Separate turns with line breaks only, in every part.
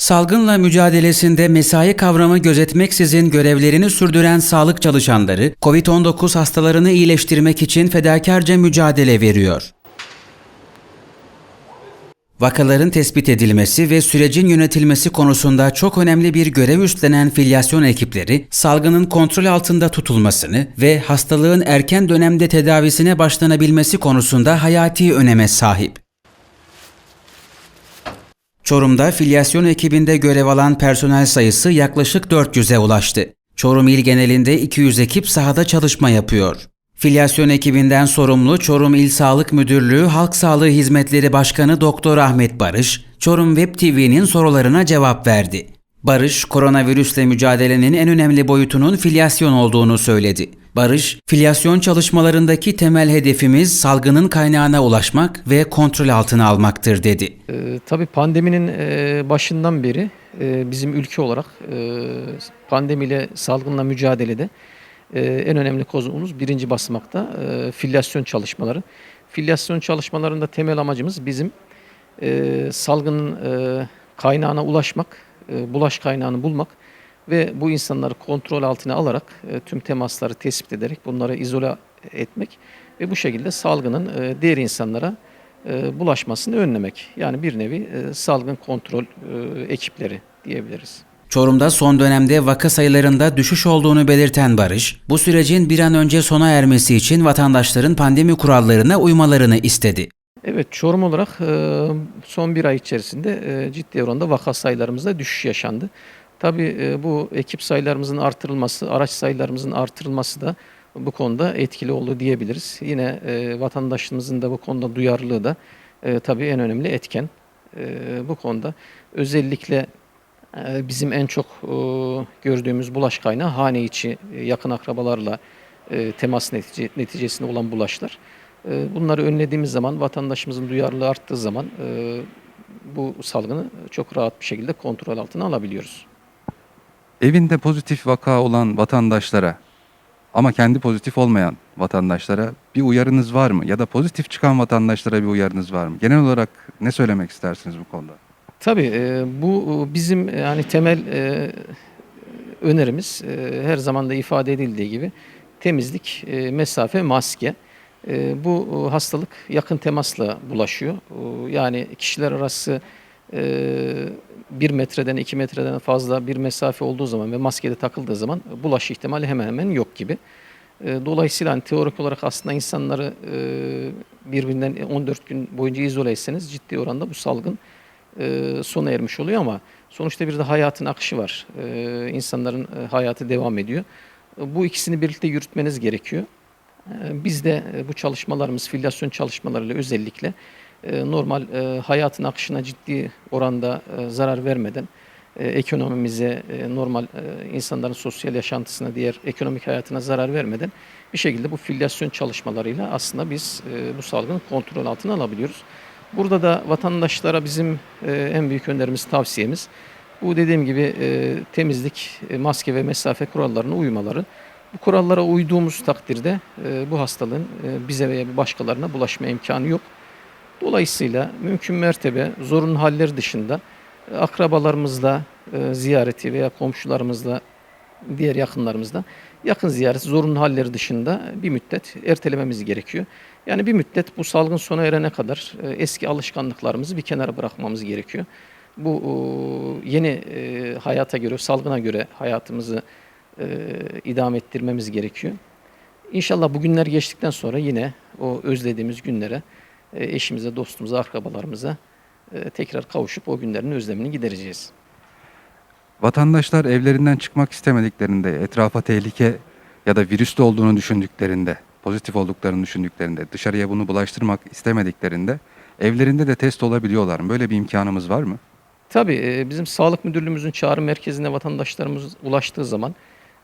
Salgınla mücadelesinde mesai kavramı gözetmeksizin görevlerini sürdüren sağlık çalışanları COVID-19 hastalarını iyileştirmek için fedakarca mücadele veriyor. Vakaların tespit edilmesi ve sürecin yönetilmesi konusunda çok önemli bir görev üstlenen filyasyon ekipleri, salgının kontrol altında tutulmasını ve hastalığın erken dönemde tedavisine başlanabilmesi konusunda hayati öneme sahip. Çorum'da filyasyon ekibinde görev alan personel sayısı yaklaşık 400'e ulaştı. Çorum il genelinde 200 ekip sahada çalışma yapıyor. Filyasyon ekibinden sorumlu Çorum İl Sağlık Müdürlüğü Halk Sağlığı Hizmetleri Başkanı Doktor Ahmet Barış, Çorum Web TV'nin sorularına cevap verdi. Barış, koronavirüsle mücadelenin en önemli boyutunun filyasyon olduğunu söyledi. Barış, filyasyon çalışmalarındaki temel hedefimiz salgının kaynağına ulaşmak ve kontrol altına almaktır dedi.
Ee, tabii pandeminin e, başından beri e, bizim ülke olarak e, pandemiyle salgınla mücadelede e, en önemli kozumuz birinci basamakta e, filyasyon çalışmaları. Filyasyon çalışmalarında temel amacımız bizim e, salgının e, kaynağına ulaşmak, e, bulaş kaynağını bulmak ve bu insanları kontrol altına alarak e, tüm temasları tespit ederek bunları izole etmek ve bu şekilde salgının e, diğer insanlara e, bulaşmasını önlemek. Yani bir nevi e, salgın kontrol e, ekipleri diyebiliriz.
Çorum'da son dönemde vaka sayılarında düşüş olduğunu belirten Barış, bu sürecin bir an önce sona ermesi için vatandaşların pandemi kurallarına uymalarını istedi.
Evet Çorum olarak e, son bir ay içerisinde e, ciddi oranda vaka sayılarımızda düşüş yaşandı. Tabii e, bu ekip sayılarımızın artırılması, araç sayılarımızın artırılması da bu konuda etkili oldu diyebiliriz. Yine e, vatandaşımızın da bu konuda duyarlılığı da e, tabii en önemli etken. Bu konuda özellikle bizim en çok gördüğümüz bulaş kaynağı hane içi yakın akrabalarla temas netice, neticesinde olan bulaşlar. Bunları önlediğimiz zaman, vatandaşımızın duyarlılığı arttığı zaman bu salgını çok rahat bir şekilde kontrol altına alabiliyoruz.
Evinde pozitif vaka olan vatandaşlara ama kendi pozitif olmayan vatandaşlara bir uyarınız var mı? Ya da pozitif çıkan vatandaşlara bir uyarınız var mı? Genel olarak ne söylemek istersiniz bu konuda?
Tabii e, bu bizim e, yani temel e, önerimiz e, her zaman da ifade edildiği gibi temizlik, mesafe, maske. Bu hastalık yakın temasla bulaşıyor. Yani kişiler arası bir metreden iki metreden fazla bir mesafe olduğu zaman ve maskede takıldığı zaman bulaş ihtimali hemen hemen yok gibi. E, Dolayısıyla hani teorik olarak aslında insanları e, birbirinden 14 gün boyunca izole etseniz ciddi oranda bu salgın e, sona ermiş oluyor ama sonuçta bir de hayatın akışı var. E, insanların hayatı devam ediyor. Bu ikisini birlikte yürütmeniz gerekiyor. Biz de bu çalışmalarımız, filyasyon çalışmalarıyla özellikle normal e, hayatın akışına ciddi oranda e, zarar vermeden, e, ekonomimize, e, normal e, insanların sosyal yaşantısına, diğer ekonomik hayatına zarar vermeden bir şekilde bu filyasyon çalışmalarıyla aslında biz e, bu salgını kontrol altına alabiliyoruz. Burada da vatandaşlara bizim e, en büyük önerimiz, tavsiyemiz bu dediğim gibi e, temizlik, e, maske ve mesafe kurallarına uymaları. Bu kurallara uyduğumuz takdirde e, bu hastalığın e, bize veya başkalarına bulaşma imkanı yok. Dolayısıyla mümkün mertebe zorunlu haller dışında e, akrabalarımızla e, ziyareti veya komşularımızla, diğer yakınlarımızla yakın ziyaret zorunlu halleri dışında bir müddet ertelememiz gerekiyor. Yani bir müddet bu salgın sona erene kadar e, eski alışkanlıklarımızı bir kenara bırakmamız gerekiyor. Bu e, yeni e, hayata göre, salgına göre hayatımızı e, idame ettirmemiz gerekiyor. İnşallah bu günler geçtikten sonra yine o özlediğimiz günlere e, eşimize, dostumuza, akrabalarımıza e, tekrar kavuşup o günlerin özlemini gidereceğiz.
Vatandaşlar evlerinden çıkmak istemediklerinde, etrafa tehlike ya da virüslü olduğunu düşündüklerinde, pozitif olduklarını düşündüklerinde, dışarıya bunu bulaştırmak istemediklerinde evlerinde de test olabiliyorlar mı? Böyle bir imkanımız var mı?
Tabii e, bizim sağlık müdürlüğümüzün çağrı merkezine vatandaşlarımız ulaştığı zaman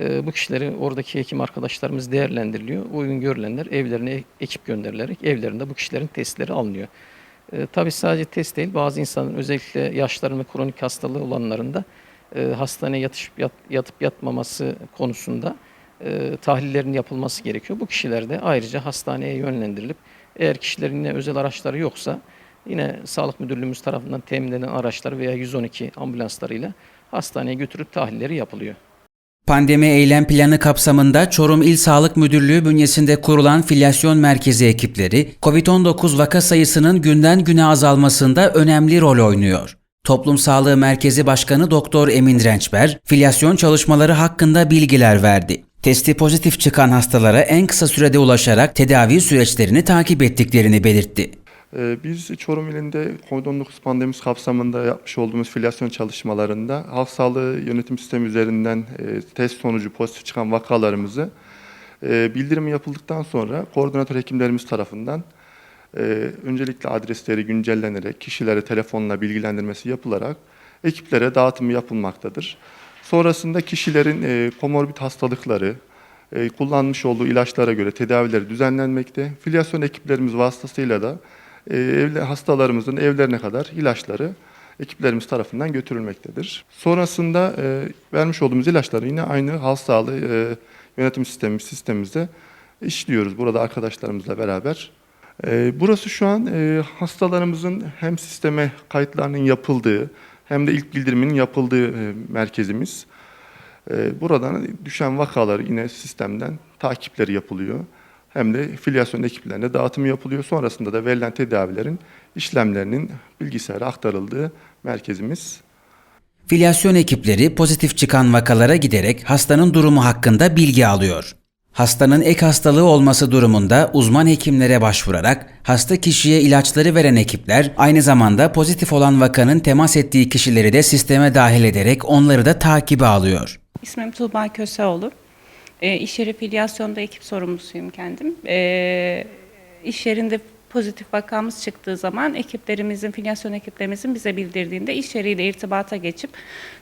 e, bu kişileri oradaki hekim arkadaşlarımız değerlendiriliyor. Uygun görülenler evlerine ekip gönderilerek evlerinde bu kişilerin testleri alınıyor. E, tabii sadece test değil bazı insanların özellikle yaşların ve kronik hastalığı olanların da e, hastaneye yatışıp yat, yatıp yatmaması konusunda e, tahlillerin yapılması gerekiyor. Bu kişiler de ayrıca hastaneye yönlendirilip eğer kişilerin yine özel araçları yoksa yine Sağlık Müdürlüğümüz tarafından temin edilen araçlar veya 112 ambulanslarıyla hastaneye götürüp tahlilleri yapılıyor.
Pandemi eylem planı kapsamında Çorum İl Sağlık Müdürlüğü bünyesinde kurulan filyasyon merkezi ekipleri, COVID-19 vaka sayısının günden güne azalmasında önemli rol oynuyor. Toplum Sağlığı Merkezi Başkanı Doktor Emin Rençber, filyasyon çalışmaları hakkında bilgiler verdi. Testi pozitif çıkan hastalara en kısa sürede ulaşarak tedavi süreçlerini takip ettiklerini belirtti.
Ee, Biz Çorum ilinde COVID-19 pandemisi kapsamında yapmış olduğumuz filyasyon çalışmalarında halk sağlığı yönetim sistemi üzerinden e, test sonucu pozitif çıkan vakalarımızı e, bildirimi yapıldıktan sonra koordinatör hekimlerimiz tarafından e, öncelikle adresleri güncellenerek kişilere telefonla bilgilendirmesi yapılarak ekiplere dağıtımı yapılmaktadır. Sonrasında kişilerin komorbid hastalıkları, kullanmış olduğu ilaçlara göre tedavileri düzenlenmekte. Filyasyon ekiplerimiz vasıtasıyla da evli hastalarımızın evlerine kadar ilaçları ekiplerimiz tarafından götürülmektedir. Sonrasında e, vermiş olduğumuz ilaçları yine aynı halk sağlığı e, yönetim sistemi sistemimizde işliyoruz burada arkadaşlarımızla beraber. E, burası şu an e, hastalarımızın hem sisteme kayıtlarının yapıldığı hem de ilk bildirimin yapıldığı e, merkezimiz. E, buradan düşen vakaları yine sistemden takipleri yapılıyor. Hem de filyasyon ekiplerine dağıtımı yapılıyor. Sonrasında da verilen tedavilerin işlemlerinin bilgisayara aktarıldığı merkezimiz.
Filyasyon ekipleri pozitif çıkan vakalara giderek hastanın durumu hakkında bilgi alıyor. Hastanın ek hastalığı olması durumunda uzman hekimlere başvurarak hasta kişiye ilaçları veren ekipler aynı zamanda pozitif olan vakanın temas ettiği kişileri de sisteme dahil ederek onları da takibe alıyor.
İsmim Tuğba Köseoğlu. E, iş yeri filyasyonda ekip sorumlusuyum kendim. E, iş yerinde pozitif vakamız çıktığı zaman ekiplerimizin, filyasyon ekiplerimizin bize bildirdiğinde iş yeriyle irtibata geçip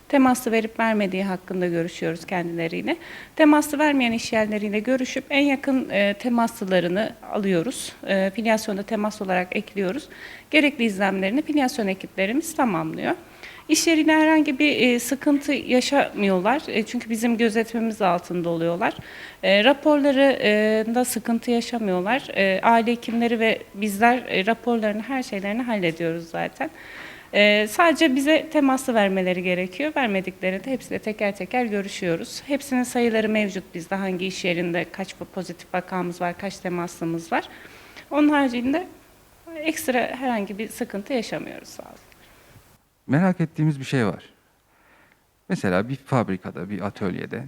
temaslı verip vermediği hakkında görüşüyoruz kendileriyle. Temaslı vermeyen iş yerleriyle görüşüp en yakın e, temaslılarını alıyoruz. E, filyasyonda temas olarak ekliyoruz. Gerekli izlemlerini filyasyon ekiplerimiz tamamlıyor. İş yeriyle herhangi bir e, sıkıntı yaşamıyorlar. E, çünkü bizim gözetimimiz altında oluyorlar. E, raporları e, sıkıntı yaşamıyorlar. E, aile hekimleri ve bizler e, raporlarını, her şeylerini hallediyoruz zaten. E, sadece bize temaslı vermeleri gerekiyor. Vermediklerinde hepsiyle teker teker görüşüyoruz. Hepsinin sayıları mevcut bizde. Hangi iş yerinde kaç pozitif vakamız var, kaç temaslımız var. Onun haricinde ekstra herhangi bir sıkıntı yaşamıyoruz sağ olun.
Merak ettiğimiz bir şey var. Mesela bir fabrikada, bir atölyede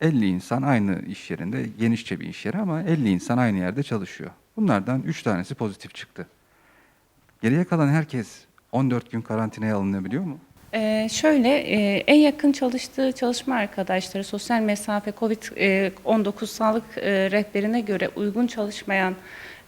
50 insan aynı iş yerinde, genişçe bir iş yeri ama 50 insan aynı yerde çalışıyor. Bunlardan 3 tanesi pozitif çıktı. Geriye kalan herkes 14 gün karantinaya alınabiliyor mu?
Ee, şöyle, e, en yakın çalıştığı çalışma arkadaşları sosyal mesafe COVID-19 sağlık e, rehberine göre uygun çalışmayan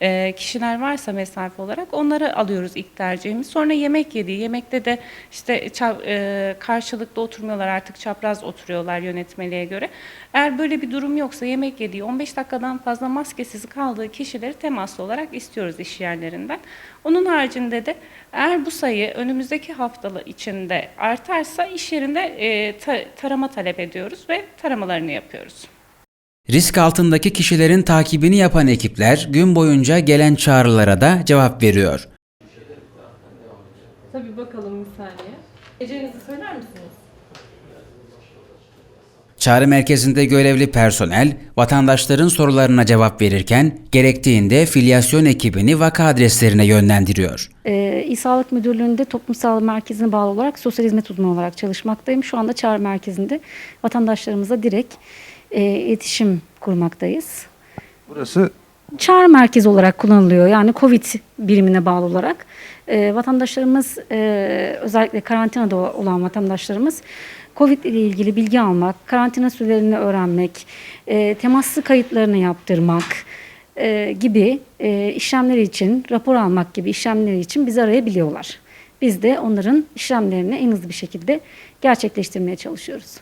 e, kişiler varsa mesafe olarak onları alıyoruz ilk tercihimiz. Sonra yemek yediği, yemekte de işte e, karşılıklı oturmuyorlar artık çapraz oturuyorlar yönetmeliğe göre. Eğer böyle bir durum yoksa yemek yediği 15 dakikadan fazla maskesiz kaldığı kişileri temaslı olarak istiyoruz iş yerlerinden. Onun haricinde de eğer bu sayı önümüzdeki haftalı içinde artarsa iş yerinde e, ta- tarama talep ediyoruz ve taramalarını yapıyoruz.
Risk altındaki kişilerin takibini yapan ekipler gün boyunca gelen çağrılara da cevap veriyor.
Tabii bakalım bir saniye. Gecenizi söyler misiniz?
Çağrı merkezinde görevli personel vatandaşların sorularına cevap verirken gerektiğinde filyasyon ekibini vaka adreslerine yönlendiriyor.
Ee, İl Sağlık Müdürlüğü'nde Toplum Sağlığı Merkezi'ne bağlı olarak sosyal hizmet uzmanı olarak çalışmaktayım. Şu anda çağrı merkezinde vatandaşlarımıza direkt e, iletişim kurmaktayız.
Burası
Çağrı merkezi olarak kullanılıyor. Yani COVID birimine bağlı olarak. Ee, vatandaşlarımız e, özellikle karantinada olan vatandaşlarımız COVID ile ilgili bilgi almak, karantina sürelerini öğrenmek, e, temaslı kayıtlarını yaptırmak e, gibi e, işlemler için, rapor almak gibi işlemler için bizi arayabiliyorlar. Biz de onların işlemlerini en hızlı bir şekilde gerçekleştirmeye çalışıyoruz.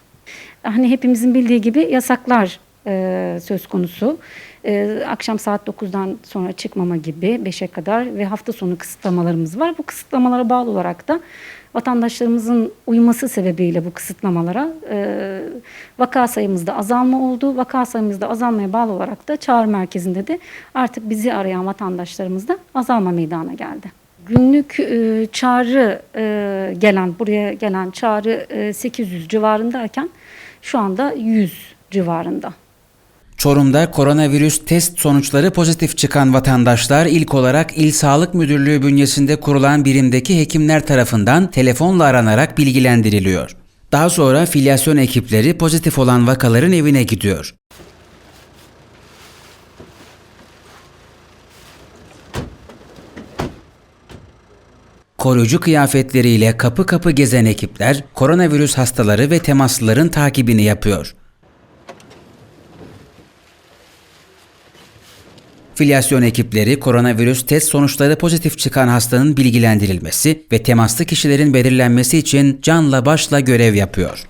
Hani hepimizin bildiği gibi yasaklar e, söz konusu. E, akşam saat 9'dan sonra çıkmama gibi 5'e kadar ve hafta sonu kısıtlamalarımız var. Bu kısıtlamalara bağlı olarak da vatandaşlarımızın uyması sebebiyle bu kısıtlamalara e, vaka sayımızda azalma oldu. Vaka sayımızda azalmaya bağlı olarak da çağrı merkezinde de artık bizi arayan vatandaşlarımızda azalma meydana geldi. Günlük e, çağrı e, gelen, buraya gelen çağrı e, 800 civarındayken şu anda 100 civarında.
Çorum'da koronavirüs test sonuçları pozitif çıkan vatandaşlar ilk olarak İl Sağlık Müdürlüğü bünyesinde kurulan birimdeki hekimler tarafından telefonla aranarak bilgilendiriliyor. Daha sonra filyasyon ekipleri pozitif olan vakaların evine gidiyor. Koruyucu kıyafetleriyle kapı kapı gezen ekipler koronavirüs hastaları ve temaslıların takibini yapıyor. Filyasyon ekipleri koronavirüs test sonuçları pozitif çıkan hastanın bilgilendirilmesi ve temaslı kişilerin belirlenmesi için canla başla görev yapıyor.